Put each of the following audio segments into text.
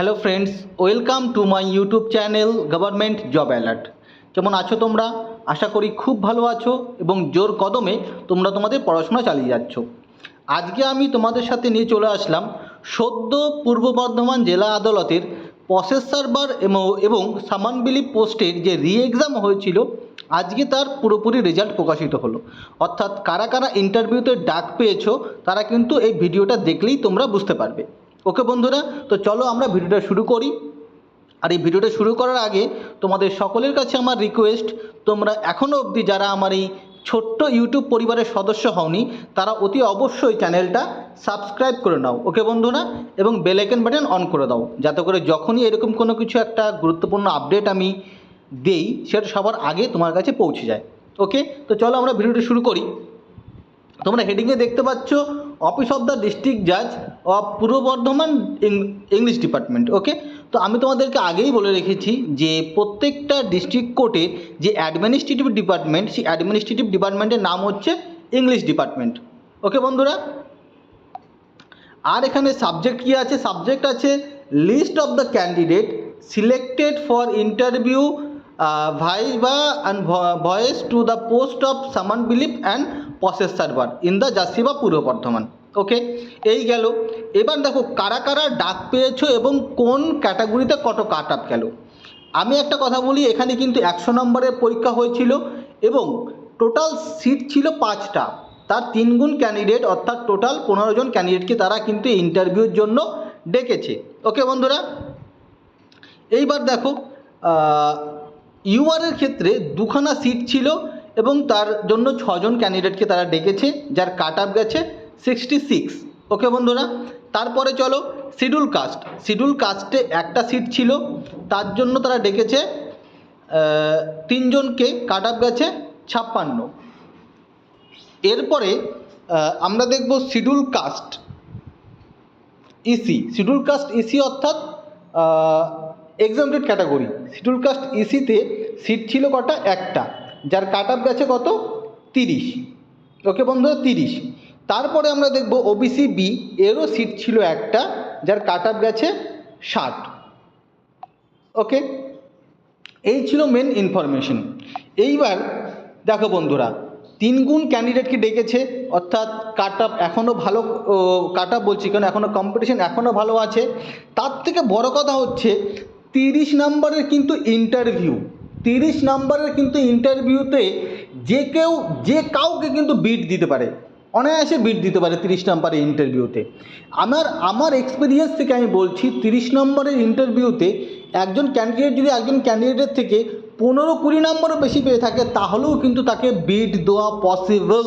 Hello friends welcome to my YouTube channel government job alert কেমন আছো তোমরা? আশা করি খুব ভালো আছো এবং জোর কদমে তোমরা তোমাদের পড়াশোনা চালিয়ে যাচ্ছ। আজকে আমি তোমাদের সাথে নিয়ে চলে আসলাম সদ্য পূর্ব বর্ধমান জেলা আদালতের প্রসেস সার্ভার এবং সামান বিলি পোস্টের যে রি এক্সাম হয়েছিল, আজকে তার পুরোপুরি রেজাল্ট প্রকাশিত হলো। অর্থাৎ কারা কারা ইন্টারভিউতে ডাক পেয়েছ, তারা কিন্তু এই ভিডিওটা দেখলেই তোমরা বুঝতে পারবে। ওকে বন্ধুরা, তো চলো আমরা ভিডিওটা শুরু করি। আর এই ভিডিওটা শুরু করার আগে তোমাদের সকলের কাছে আমার রিকোয়েস্ট তোমরা এখনও অবধি যারা আমার এই ছোট্ট ইউটিউব পরিবারের সদস্য হওনি, তারা অতি অবশ্যই চ্যানেলটা সাবস্ক্রাইব করে নাও। ওকে বন্ধুরা, এবং বেল আইকন বাটন অন করে দাও, যাতে করে যখনই এরকম কোনো কিছু একটা গুরুত্বপূর্ণ আপডেট আমি দেই, সেটা সবার আগে তোমার কাছে পৌঁছে যায়। ওকে, তো চলো আমরা ভিডিওটা শুরু করি। তোমরা হেডিংয়ে দেখতে পাচ্ছ অফিস অফ দ্য ডিস্ট্রিক্ট জাজ of Purba Bardhaman English department ওকে তো আমি তোমাদেরকে আগেই বলে রেখেছি যে প্রত্যেকটা ডিস্ট্রিক্ট কোর্টে যে অ্যাডমিনিস্ট্রেটিভ ডিপার্টমেন্ট সেই অ্যাডমিনিস্ট্রেটিভ ডিপার্টমেন্টের নাম হচ্ছে ইংলিশ ডিপার্টমেন্ট ওকে বন্ধুরা? আর এখানে সাবজেক্ট কী আছে? সাবজেক্ট আছে list of the candidate selected for interview viva and voice to the post of summon bailiff and process server in the jersey জাসিবা পূর্ব বর্ধমান ওকে এই গেল। এবার দেখো কারা কারা ডাক পেয়েছ এবং কোন ক্যাটাগরিতে কত কাট আপ গেল। আমি একটা কথা বলি, এখানে কিন্তু একশো নম্বরের পরীক্ষা হয়েছিল এবং টোটাল সিট ছিল পাঁচটা। তার তিন গুণ ক্যান্ডিডেট অর্থাৎ টোটাল পনেরো জন ক্যান্ডিডেটকে তারা কিন্তু ইন্টারভিউর জন্য ডেকেছে। ওকে বন্ধুরা? এইবার দেখো ইউআরের ক্ষেত্রে দুখানা সিট ছিল। এবং তার জন্য ছজন ক্যান্ডিডেটকে তারা ডেকেছে, যার কাট আপ গেছে সিক্সটি সিক্স ওকে বন্ধুরা, তারপরে চলো শিডিউল কাস্ট শিডিউল কাস্টে একটা সিট ছিল, তার জন্য তারা ডেকেছে তিনজনকে কাট আপ গেছে ছাপ্পান্ন। এরপরে আমরা দেখব schedule caste SC schedule caste SC অর্থাৎ এক্সামটেড ক্যাটাগরি শিডিউল কাস্ট ইসিতে সিট ছিল কটা? একটা। যার কাট আপ গেছে কত? তিরিশ। ওকে বন্ধুরা, তিরিশ। তারপরে আমরা দেখব ওবিসি বি এরও সিট ছিল একটা, যার কাট আপ গেছে ষাট। ওকে এই ছিল মেন ইনফরমেশন এইবার দেখো বন্ধুরা তিন গুণ ক্যান্ডিডেটকে ডেকেছে? অর্থাৎ কাট আপ এখনও ভালো কাট আপ বলছি কেন? এখনও কম্পিটিশন এখনও ভালো আছে। তার থেকে বড় কথা হচ্ছে, তিরিশ নম্বরের কিন্তু ইন্টারভিউ তিরিশ নম্বরের কিন্তু ইন্টারভিউতে যে কেউ, যে কাউকে কিন্তু বিট দিতে পারে। অনায়াসে বিট দিতে পারে তিরিশ নম্বরের ইন্টারভিউতে আমার আমার এক্সপিরিয়েন্স থেকে আমি বলছি, তিরিশ নম্বরের ইন্টারভিউতে একজন ক্যান্ডিডেট যদি একজন ক্যান্ডিডেটের থেকে পনেরো কুড়ি নম্বরও বেশি পেয়ে থাকে, তাহলেও কিন্তু তাকে বিট দেওয়া পসিবল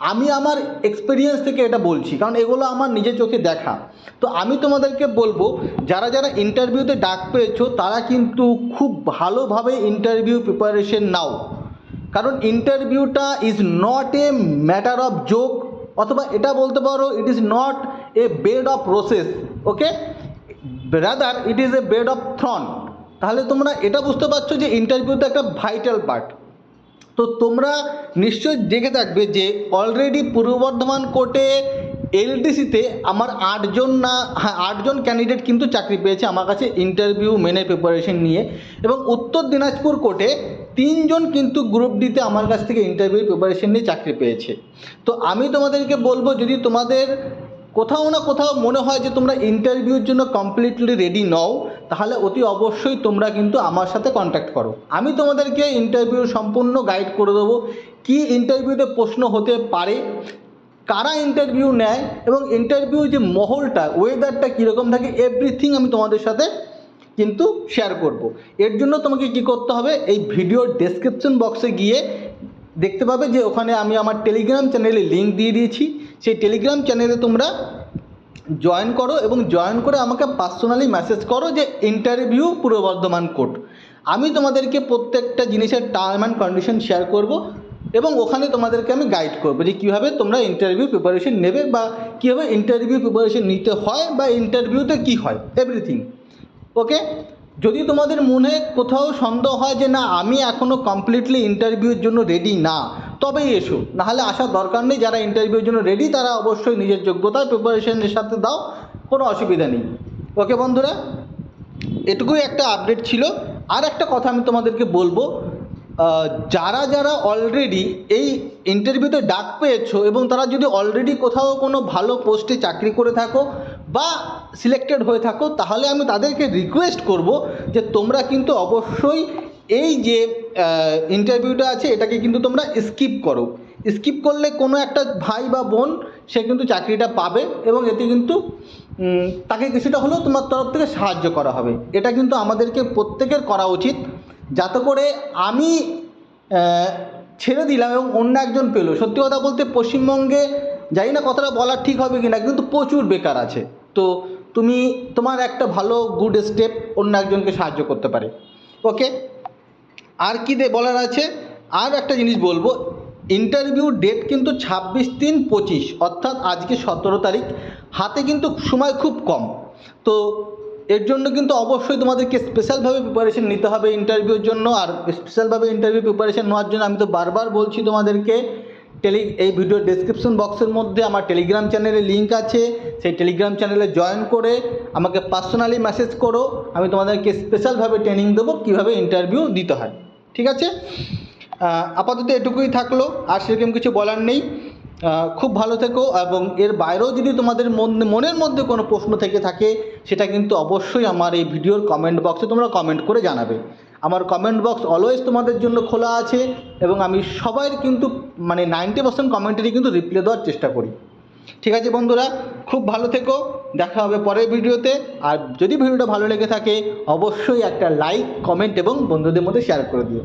আমি আমার এক্সপিরিয়েন্স থেকে এটা বলছি, কারণ এগুলো আমার নিজের চোখে দেখা। তো আমি তোমাদেরকে বলব, যারা যারা ইন্টারভিউতে ডাক পেয়েছ, তারা কিন্তু খুব ভালোভাবে ইন্টারভিউ প্রিপারেশন নাও। কারণ ইন্টারভিউটা is not a matter of joke অথবা এটা বলতে পারো it is not a bed of roses okay rather it is a bed of thorn তাহলে তোমরা এটা বুঝতে পারছ যে ইন্টারভিউটা একটা ভাইটাল পার্ট তো তোমরা নিশ্চয়ই দেখে থাকবে যে অলরেডি পূর্ব বর্ধমান কোর্টে এলডিসিতে আমার আটজন না হ্যাঁ আটজন ক্যান্ডিডেট কিন্তু চাকরি পেয়েছে আমার কাছে ইন্টারভিউ মেনে প্রিপারেশন নিয়ে এবং উত্তর দিনাজপুর কোর্টে তিনজন কিন্তু গ্রুপ ডিতে আমার কাছ থেকে ইন্টারভিউ প্রিপারেশন নিয়ে চাকরি পেয়েছে। তো আমি তোমাদেরকে বলব যদি তোমাদের কোথাও না কোথাও মনে হয় যে তোমরা ইন্টারভিউর জন্য কমপ্লিটলি রেডি নও, তাহলে অতি অবশ্যই তোমরা কিন্তু আমার সাথে কন্ট্যাক্ট করো। আমি তোমাদেরকে ইন্টারভিউ সম্পূর্ণ গাইড করে দেবো, কি ইন্টারভিউতে প্রশ্ন হতে পারে, কারা ইন্টারভিউ নেয়, এবং ইন্টারভিউ যে মহলটা ওয়েদারটা কীরকম থাকে এভরিথিং আমি তোমাদের সাথে কিন্তু শেয়ার করব। এর জন্য তোমাকে কি করতে হবে, এই ভিডিওর ডেসক্রিপশন বক্সে গিয়ে দেখতে পাবে যে ওখানে আমি আমার টেলিগ্রাম চ্যানেলে লিঙ্ক দিয়ে দিয়েছি। সেই টেলিগ্রাম চ্যানেলে তোমরা জয়েন করো এবং জয়েন করে আমাকে পার্সোনালি মেসেজ করো যে ইন্টারভিউ পূর্ব বর্ধমান কোর্ট। আমি তোমাদেরকে প্রত্যেকটা জিনিসের টার্ম অ্যান্ড কন্ডিশন শেয়ার করব এবং ওখানে তোমাদেরকে আমি গাইড করব যে কীভাবে তোমরা ইন্টারভিউ প্রিপারেশন নেবে বা কীভাবে ইন্টারভিউ প্রিপারেশন নিতে হয় বা ইন্টারভিউতে কী হয় এভরিথিং ওকে যদি তোমাদের মনে কোথাও সন্দেহ হয় যে না, আমি এখনও কমপ্লিটলি ইন্টারভিউর জন্য রেডি না তবেই এসো। নাহলে আসার দরকার নেই, যারা ইন্টারভিউর জন্য রেডি তারা অবশ্যই নিজের যোগ্যতার প্রিপারেশনের সাথে দাও, কোনো অসুবিধা নেই। ওকে বন্ধুরা? এটুকুই একটা আপডেট ছিল। আর একটা কথা আমি তোমাদেরকে বলব যারা যারা অলরেডি এই ইন্টারভিউতে ডাক পেয়েছ এবং তারা যদি অলরেডি কোথাও কোনো ভালো পোস্টে চাকরি করে থাকো বা সিলেক্টেড হয়ে থাকো, তাহলে আমি তাদেরকে রিকোয়েস্ট করব যে তোমরা কিন্তু অবশ্যই এই যে ইন্টারভিউটা আছে, এটাকে কিন্তু তোমরা স্কিপ করো। স্কিপ করলে কোনো একটা ভাই বা বোন, সে কিন্তু চাকরিটা পাবে এবং এতে কিন্তু তাকে কিছুটা হলেও তোমার তরফ থেকে সাহায্য করা হবে। এটা কিন্তু আমাদেরকে প্রত্যেকের করা উচিত। যাতে করে আমি ছেড়ে দিলাম এবং অন্য একজন পেল। সত্যি কথা বলতে পশ্চিমবঙ্গে জানি না কথাটা বলা ঠিক হবে কি না কিন্তু প্রচুর বেকার আছে। তো তুমি তোমার একটা ভালো গুড স্টেপ অন্য একজনকে সাহায্য করতে পারে। ওকে আর কী দে বলার আছে? আর একটা জিনিস বলব ইন্টারভিউ ডেট কিন্তু ছাব্বিশ তিন পঁচিশ, অর্থাৎ আজকে সতেরো তারিখ। হাতে কিন্তু সময় খুব কম। তো এর জন্য কিন্তু অবশ্যই তোমাদেরকে স্পেশালভাবে প্রিপারেশন নিতে হবে ইন্টারভিউর জন্য। আর স্পেশালভাবে ইন্টারভিউ প্রিপারেশন নেওয়ার জন্য আমি তো বারবার বলছি তোমাদেরকে টেলি এই ভিডিও ডেসক্রিপশন বক্সের মধ্যে আমার টেলিগ্রাম চ্যানেলের লিঙ্ক আছে। সেই টেলিগ্রাম চ্যানেলে জয়েন করে আমাকে পার্সোনালি মেসেজ করো। আমি তোমাদেরকে স্পেশালভাবে ট্রেনিং দেবো কীভাবে ইন্টারভিউ দিতে হয়। ঠিক আছে? আপাতত এটুকুই থাকল, আর সেরকম কিছু বলার নেই। খুব ভালো থেকো, এবং এর বাইরেও যদি তোমাদের মন- মনের মধ্যে কোনো প্রশ্ন থেকে থাকে, সেটা কিন্তু অবশ্যই আমার এই ভিডিওর কমেন্ট বক্সে তোমরা কমেন্ট করে জানাবে। আমার কমেন্ট বক্স অলওয়েজ তোমাদের জন্য খোলা আছে, এবং আমি সবাইয়ের কিন্তু মানে নাইনটি পার্সেন্ট কমেন্টেরই কিন্তু রিপ্লাই দেওয়ার চেষ্টা করি। ঠিক আছে বন্ধুরা? খুব ভালো থেকো। দেখা হবে পরের ভিডিওতে। আর যদি ভিডিওটা ভালো লেগে থাকে, অবশ্যই একটা লাইক কমেন্ট এবং বন্ধুদের মধ্যে শেয়ার করে দিও।